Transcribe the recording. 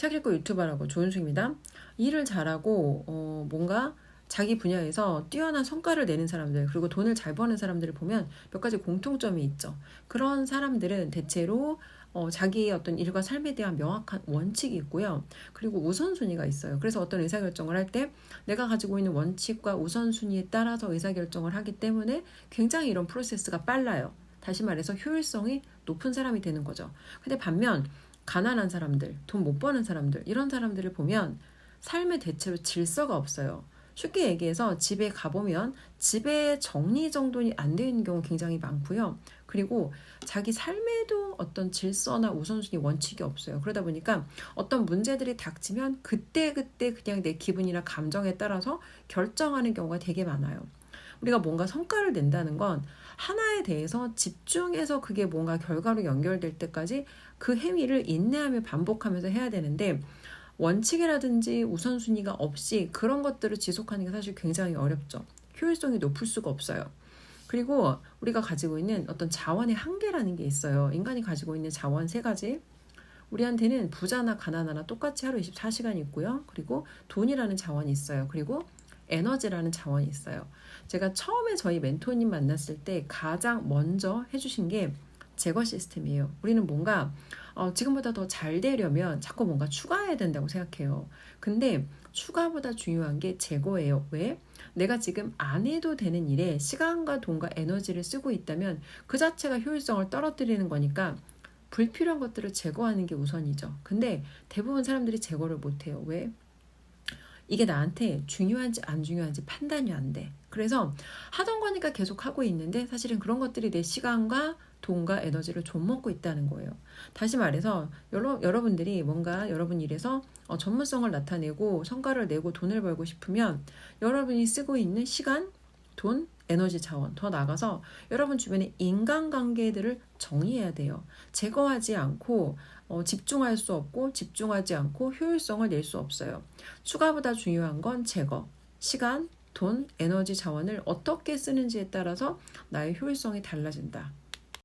책 읽고 유튜버라고 좋은 수입니다. 일을 잘하고 어, 뭔가 자기 분야에서 뛰어난 성과를 내는 사람들 그리고 돈을 잘 버는 사람들을 보면 몇 가지 공통점이 있죠. 그런 사람들은 대체로 어, 자기의 어떤 일과 삶에 대한 명확한 원칙이 있고요. 그리고 우선순위가 있어요. 그래서 어떤 의사결정을 할 때 내가 가지고 있는 원칙과 우선순위에 따라서 의사결정을 하기 때문에 굉장히 이런 프로세스가 빨라요. 다시 말해서 효율성이 높은 사람이 되는 거죠. 근데 반면 가난한 사람들, 돈 못 버는 사람들, 이런 사람들을 보면 삶에 대체로 질서가 없어요. 쉽게 얘기해서 집에 가보면 집에 정리정돈이 안 되어 있는 경우 굉장히 많고요. 그리고 자기 삶에도 어떤 질서나 우선순위 원칙이 없어요. 그러다 보니까 어떤 문제들이 닥치면 그때그때 그냥 내 기분이나 감정에 따라서 결정하는 경우가 되게 많아요. 우리가 뭔가 성과를 낸다는 건 하나에 대해서 집중해서 그게 뭔가 결과로 연결될 때까지 그 행위를 인내하며 반복하면서 해야 되는데 원칙이라든지 우선순위가 없이 그런 것들을 지속하는 게 사실 굉장히 어렵죠. 효율성이 높을 수가 없어요. 그리고 우리가 가지고 있는 어떤 자원의 한계라는 게 있어요. 인간이 가지고 있는 자원 세 가지. 우리한테는 부자나 가난하나 똑같이 하루 24시간이 있고요. 그리고 돈이라는 자원이 있어요. 그리고 에너지라는 자원이 있어요. 제가 처음에 저희 멘토님 만났을 때 가장 먼저 해주신 게 제거 시스템이에요. 우리는 뭔가 어, 지금보다 더 잘 되려면 자꾸 뭔가 추가해야 된다고 생각해요. 근데 추가보다 중요한 게 제거예요. 왜? 내가 지금 안 해도 되는 일에 시간과 돈과 에너지를 쓰고 있다면 그 자체가 효율성을 떨어뜨리는 거니까 불필요한 것들을 제거하는 게 우선이죠. 근데 대부분 사람들이 제거를 못 해요. 왜? 이게 나한테 중요한지 안 중요한지 판단이 안 돼. 그래서 하던 거니까 계속 하고 있는데 사실은 그런 것들이 내 시간과 돈과 에너지를 좀 먹고 있다는 거예요. 다시 말해서 여러, 여러분들이 뭔가 여러분 일에서 어, 전문성을 나타내고 성과를 내고 돈을 벌고 싶으면 여러분이 쓰고 있는 시간, 돈, 에너지 자원 더 나가서 여러분 주변의 인간관계들을 정리해야 돼요. 제거하지 않고 어, 집중할 수 없고 집중하지 않고 효율성을 낼 수 없어요. 추가보다 중요한 건 제거. 시간, 돈, 에너지 자원을 어떻게 쓰는지에 따라서 나의 효율성이 달라진다.